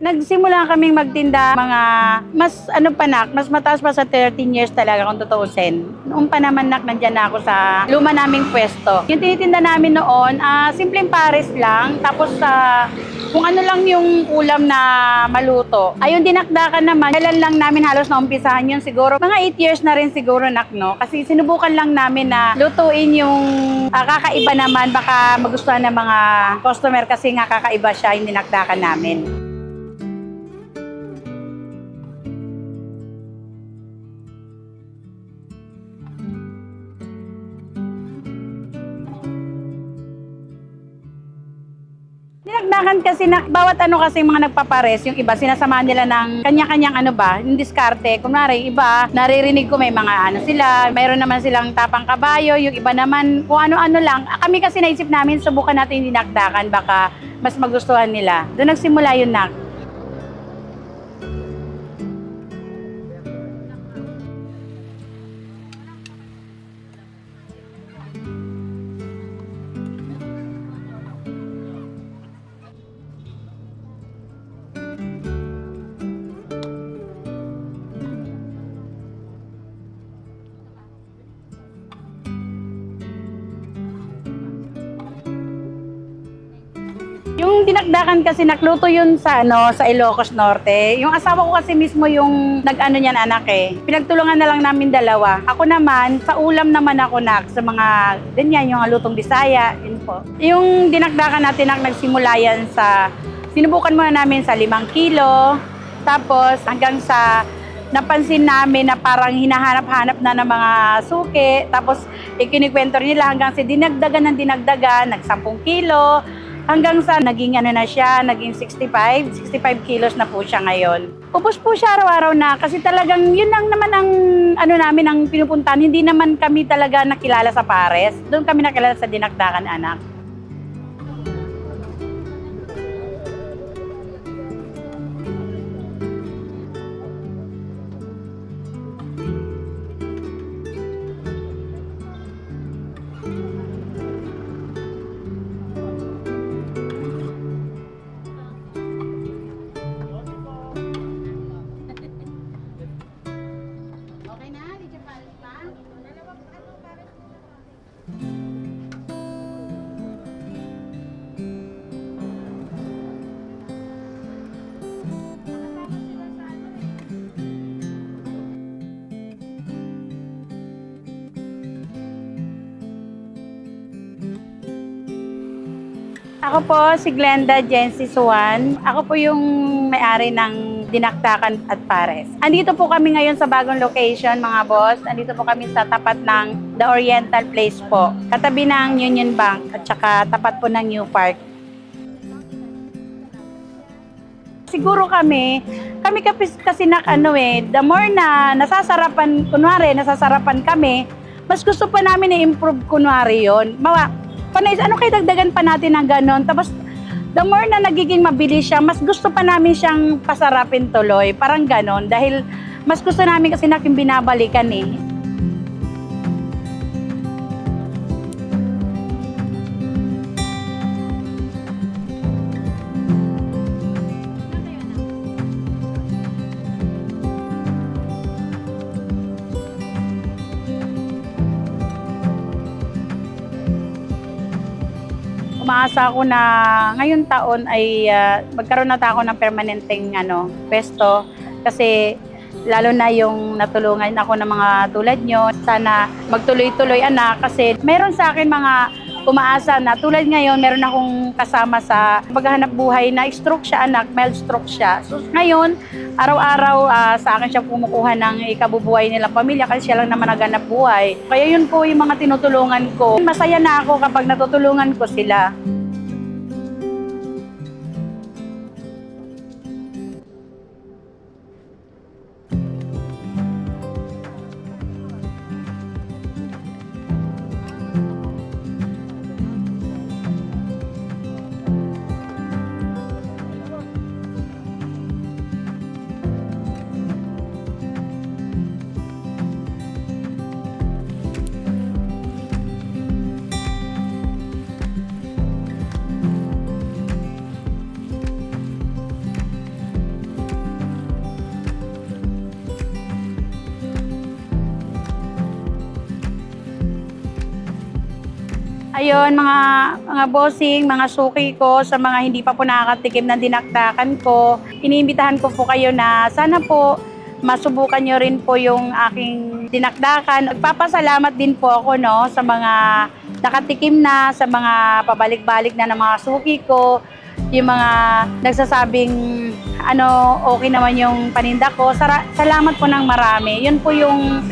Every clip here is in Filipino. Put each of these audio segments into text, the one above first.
Nagsimula kaming magtinda mga mas ano pa nak, mas mataas pa sa 13 years talaga kung tutuusin. Noong pa naman nak, nandyan na ako sa luma naming pwesto. Yung tinitinda namin noon, ah simpleng pares lang. Tapos sa kung ano lang yung ulam na maluto. Ayun, dinakdakan naman. Kailan lang namin halos naumpisahan yun siguro. Mga 8 years na rin siguro, nak, no? Kasi sinubukan lang namin na lutuin yung ah, kakaiba naman. Baka magustuhan ng mga customer kasi nga kakaiba siya yung dinakdakan namin. Kasi na bawat ano kasi mga nagpapares, yung iba sinasamahan nila ng kanya-kanyang ano ba, yung diskarte. Kunwari, yung iba, naririnig ko may mga ano sila, mayroon naman silang tapang kabayo, yung iba naman kung ano-ano lang. Kami kasi naisip namin, subukan natin yung dinagdagan, baka mas magustuhan nila. Doon nagsimula yun na. Yung dinakdakan kasi nakluto yun sa ano sa Ilocos Norte. Yung asawa ko kasi mismo yung nag-ano niyan anak eh. Pinagtulungan na lang namin dalawa. Ako naman sa ulam naman ako nak sa mga ganyan yung lutong Bisaya, yun po. Yung dinakdakan natin nak nagsimula yan sa sinubukan muna namin sa limang kilo. Tapos hanggang sa napansin namin na parang hinahanap-hanap na ng mga suki. Tapos ikinikwento nila hanggang sa dinagdagan ng dinagdagan, nag 10 kilo. Hanggang sa naging ano na siya, naging 65, 65 kilos na po siya ngayon. Upos po siya araw-araw na kasi talagang yun lang naman ang ano namin ang pinupuntahan. Hindi naman kami talaga nakilala sa pares. Doon kami nakilala sa dinakdakan anak. Ako po si Glenda Jensi Suwan. Ako po yung may-ari ng Dinakdakan at Pares. Andito po kami ngayon sa bagong location mga boss. Andito po kami sa tapat ng The Oriental Place po. Katabi ng Union Bank at saka tapat po ng New Park. Siguro kami, kami kasi na ano eh, the more na nasasarapan, kunwari, nasasarapan kami, mas gusto pa namin i-improve kunwari yon. Mawa, panay, ano kaya dagdagan pa natin ng ganon? Tapos, the more na nagiging mabilis siya, mas gusto pa namin siyang pasarapin tuloy. Parang ganon. Dahil mas gusto namin kasi natin binabalikan eh. Umaasa ako na ngayon taon ay ah, magkaroon na ako ng permanenteng ano, pwesto kasi lalo na yung natulungan ako ng mga tulad nyo. Sana magtuloy-tuloy anak kasi meron sa akin mga umaasa na tulad ngayon meron akong kasama sa paghahanap buhay na stroke siya anak, mild stroke siya. So ngayon, araw-araw ah, sa akin siya kumukuha ng ikabubuhay nilang pamilya kasi siya lang naman naghanap buhay. Kaya yun po yung mga tinutulungan ko. Masaya na ako kapag natutulungan ko sila. Ayun, mga mga bossing, mga suki ko, sa mga hindi pa po nakakatikim ng dinakdakan ko, iniimbitahan ko po kayo na sana po masubukan nyo rin po yung aking dinakdakan. Nagpapasalamat din po ako no, sa mga nakatikim na, sa mga pabalik-balik na ng mga suki ko, yung mga nagsasabing ano, okay naman yung paninda ko. Sara- salamat po ng marami. Yun po yung,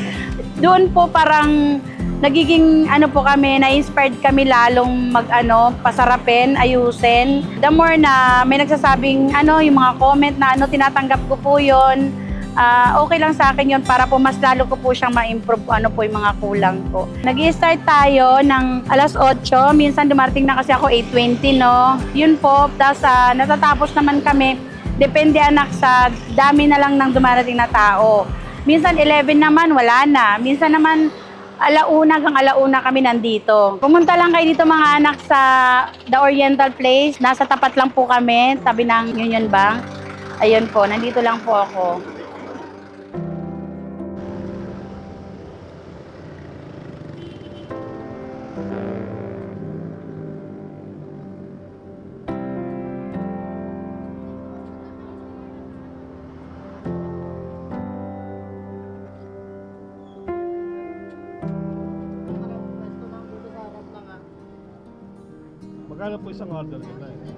doon po parang nagiging ano po kami, na-inspired kami lalong mag ano, pasarapin, ayusin. The more na may nagsasabing ano, yung mga comment na ano, tinatanggap ko po yun. Ah, okay lang sa akin yun para po mas lalo ko po siyang ma-improve ano po yung mga kulang ko. nag start tayo ng alas 8, minsan dumarating na kasi ako 8.20 no. Yun po, tapos ah, natatapos naman kami, depende anak sa dami na lang ng dumarating na tao. Minsan 11 naman, wala na. Minsan naman alauna hanggang alauna kami nandito. Pumunta lang kayo dito mga anak sa The Oriental Place. Nasa tapat lang po kami, tabi ng Union Bank. Ayun po, nandito lang po ako. Magkano po isang order nila eh?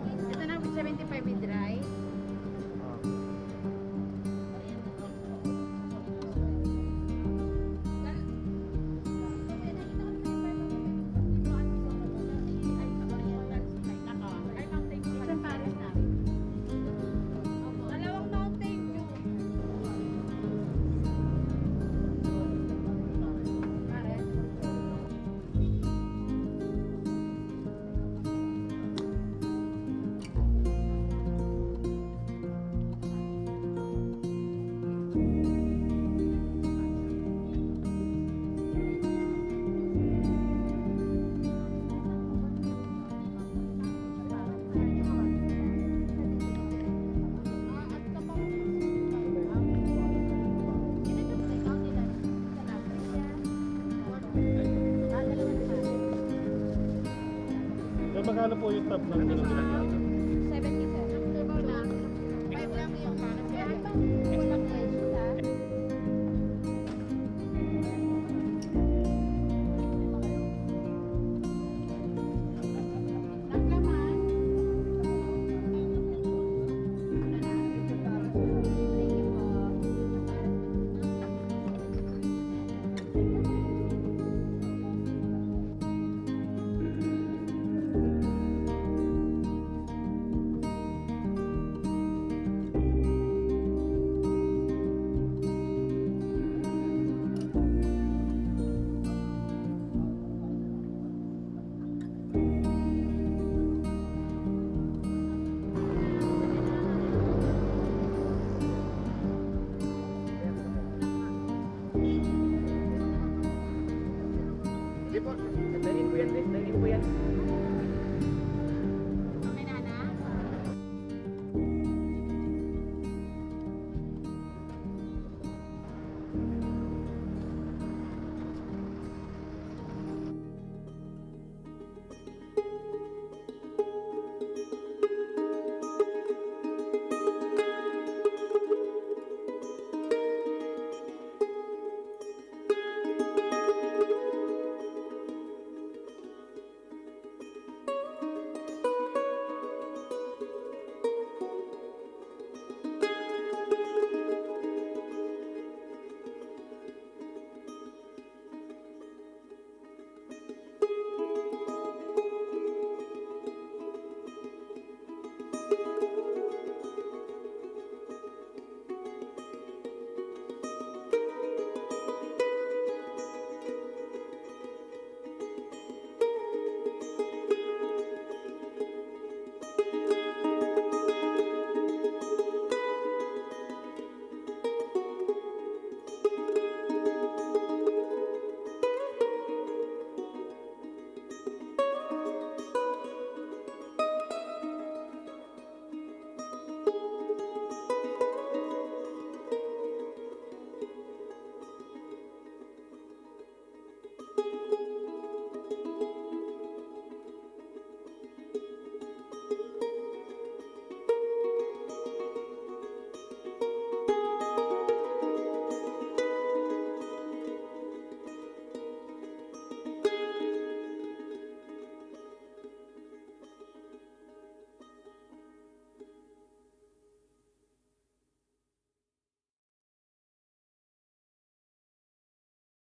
Magkano po yung tab ng po, dalhin po yan, Riz. Dalhin po yan.